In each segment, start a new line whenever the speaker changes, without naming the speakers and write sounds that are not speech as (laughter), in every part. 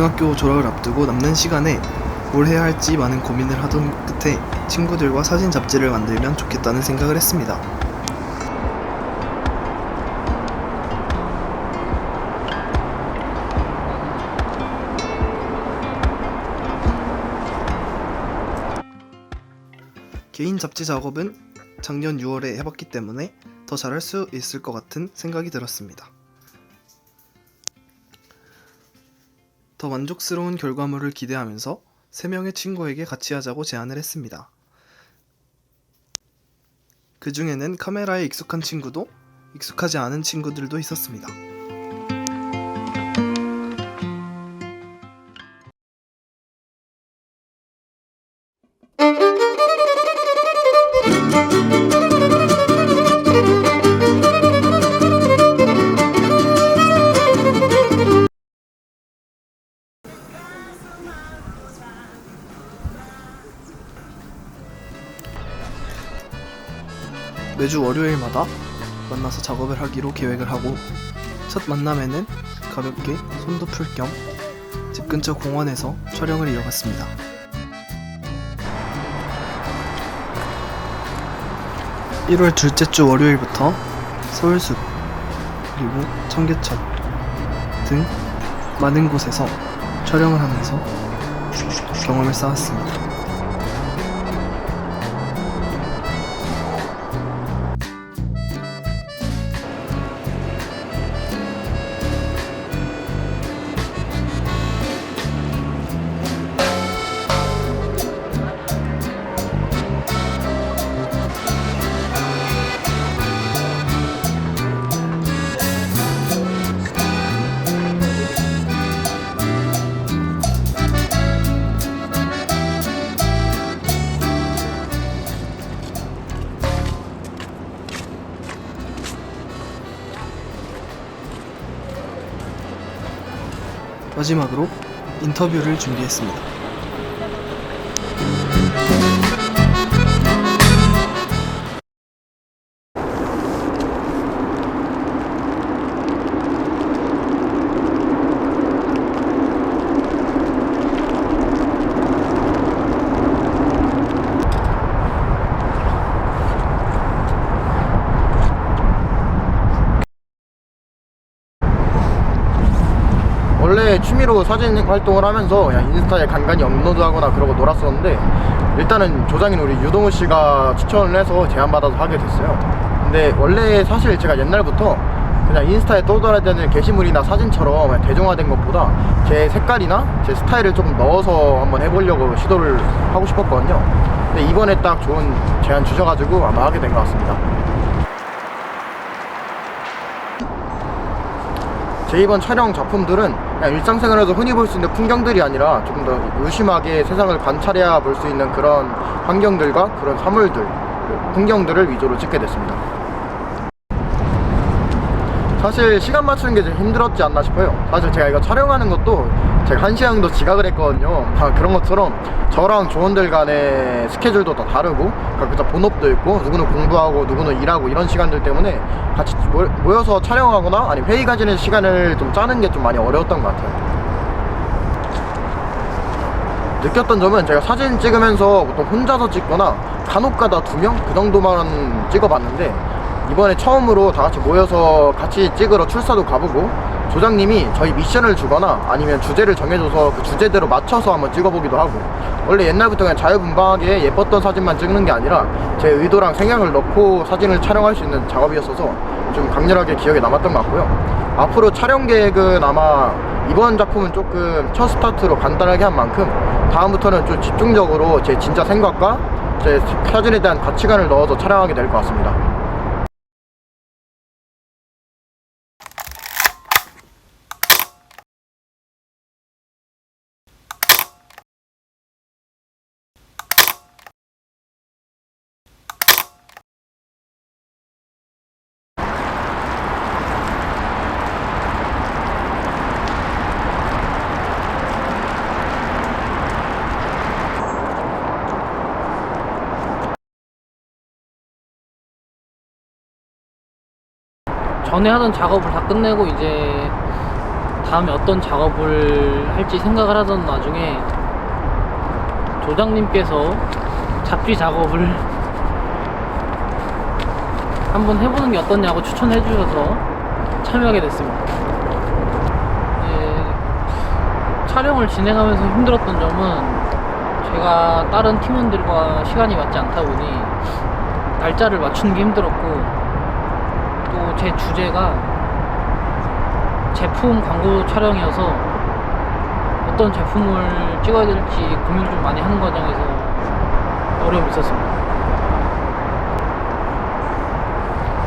고등학교 졸업을 앞두고 남는 시간에 뭘 해야 할지 많은 고민을 하던 끝에 친구들과 사진 잡지를 만들면 좋겠다는 생각을 했습니다. 개인 잡지 작업은 작년 6월에 해봤기 때문에 더 잘할 수 있을 것 같은 생각이 들었습니다. 더 만족스러운 결과물을 기대하면서 3명의 친구에게 같이 하자고 제안을 했습니다. 그 중에는 카메라에 익숙한 친구도 익숙하지 않은 친구들도 있었습니다. 매주 월요일마다 만나서 작업을 하기로 계획을 하고 첫 만남에는 가볍게 손도 풀 겸 집 근처 공원에서 촬영을 이어갔습니다. (1월) 둘째 주 월요일부터 서울숲 그리고 청계천 등 많은 곳에서 촬영을 하면서 경험을 쌓았습니다. 마지막으로 인터뷰를 준비했습니다.
취미로 사진 활동을 하면서 그냥 인스타에 간간히 업로드하거나 그러고 놀았었는데 일단은 조장인 우리 유동우 씨가 추천을 해서 제안받아서 하게 됐어요. 근데 원래 사실 제가 옛날부터 그냥 인스타에 떠돌아다니는 게시물이나 사진처럼 대중화된 것보다 제 색깔이나 제 스타일을 조금 넣어서 한번 해보려고 시도를 하고 싶었거든요. 근데 이번에 딱 좋은 제안 주셔가지고 아마 하게 된 것 같습니다 제 이번 촬영 작품들은 그냥 일상생활에서 흔히 볼 수 있는 풍경들이 아니라 조금 더 의심하게 세상을 관찰해야 볼 수 있는 그런 환경들과 그런 사물들, 그 풍경들을 위주로 찍게 됐습니다. 사실 시간 맞추는 게 좀 힘들었지 않나 싶어요. 사실 제가 이거 촬영하는 것도 제가 한 시간 정도 지각을 했거든요. 다 그런 것처럼 저랑 조원들 간의 스케줄도 다 다르고 각자 본업도 있고 누구는 공부하고 누구는 일하고 이런 시간들 때문에 같이 모- 모여서 촬영하거나 아니 회의 가지는 시간을 좀 짜는 게 좀 많이 어려웠던 것 같아요. 느꼈던 점은 제가 사진 찍으면서 보통 혼자서 찍거나 간혹가다 두 명 그 정도만 찍어봤는데 이번에 처음으로 다 같이 모여서 같이 찍으러 출사도 가보고 조장님이 저희 미션을 주거나 아니면 주제를 정해줘서 그 주제대로 맞춰서 한번 찍어보기도 하고 원래 옛날부터 그냥 자유분방하게 예뻤던 사진만 찍는 게 아니라 제 의도랑 생각을 넣고 사진을 촬영할 수 있는 작업이었어서 좀 강렬하게 기억에 남았던 것 같고요 앞으로 촬영 계획은 아마 이번 작품은 조금 첫 스타트로 간단하게 한 만큼 다음부터는 좀 집중적으로 제 진짜 생각과 제 사진에 대한 가치관을 넣어서 촬영하게 될 것 같습니다.
전에 하던 작업을 다 끝내고 이제 다음에 어떤 작업을 할지 생각을 하던 와중에 조장님께서 잡지 작업을 (laughs) 한번 해보는 게 어떻냐고 추천해 주셔서 참여하게 됐습니다. 예, 촬영을 진행하면서 힘들었던 점은 제가 다른 팀원들과 시간이 맞지 않다 보니 날짜를 맞추는 게 힘들었고 또 제 주제가 제품 광고 촬영이어서 어떤 제품을 찍어야 될지 고민을 좀 많이 하는 과정에서 어려움이 있었습니다.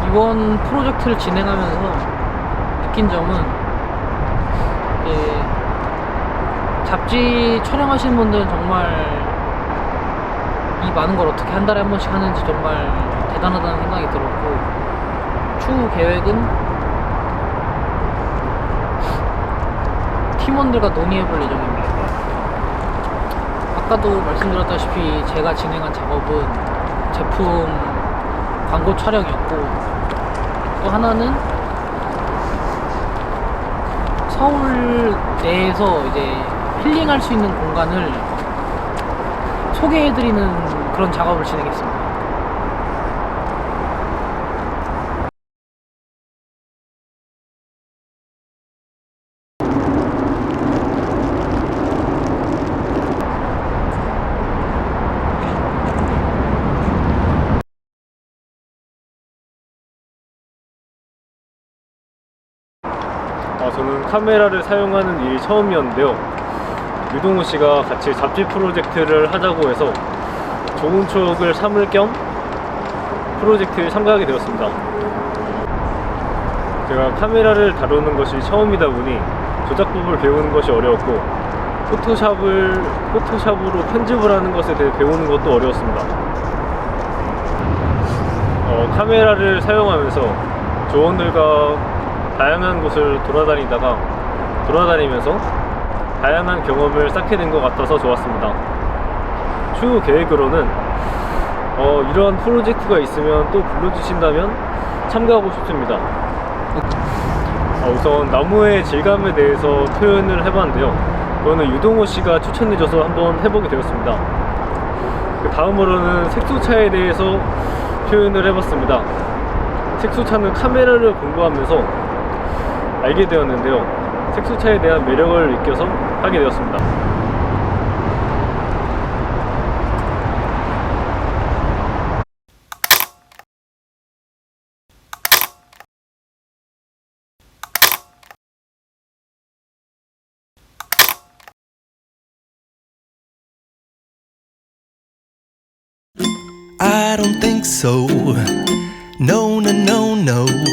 이번 프로젝트를 진행하면서 느낀 점은 예, 잡지 촬영하시는 분들은 정말 이 많은 걸 어떻게 한 달에 한 번씩 하는지 정말 대단하다는 생각이 들었고 추후 계획은 팀원들과 논의해 볼 예정입니다. 아까도 말씀드렸다시피 제가 진행한 작업은 제품 광고 촬영이었고 또 하나는 서울 내에서 이제 힐링할 수 있는 공간을 소개해드리는 그런 작업을 진행했습니다.
아, 저는 카메라를 사용하는 일이 처음이었는데요. 유동우 씨가 같이 잡지 프로젝트를 하자고 해서 좋은 추억을 삼을 겸 프로젝트에 참가하게 되었습니다. 제가 카메라를 다루는 것이 처음이다 보니 조작법을 배우는 것이 어려웠고 포토샵을 포토샵으로 편집을 하는 것에 대해 배우는 것도 어려웠습니다. 어, 카메라를 사용하면서 조원들과 다양한 곳을 돌아다니다가 돌아다니면서 다양한 경험을 쌓게 된 것 같아서 좋았습니다. 추후 계획으로는 어, 이러한 프로젝트가 있으면 또 불러주신다면 참가하고 싶습니다. 어, 우선 나무의 질감에 대해서 표현을 해봤는데요. 그거는 유동호 씨가 추천해줘서 한번 해보게 되었습니다. 그 다음으로는 색소차에 대해서 표현을 해봤습니다. 색소차는 카메라를 공부하면서 알게 되었는데요. 색소차에 대한 매력을 느껴서 하게 되었습니다.
I don't think so. No, no, no, no.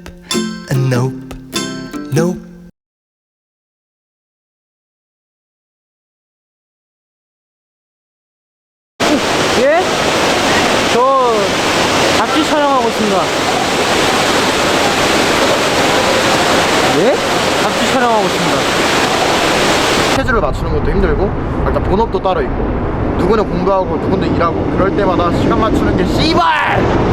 a nope, nope.
예? 저 잡지 촬영하고 있습니다.
예?
잡지 촬영하고 있습니다.
스케줄을 맞추는 것도 힘들고 일단 본업도 따로 있고 누구는 공부하고 누구는 일하고 그럴 때마다 시간 맞추는 게 씨발!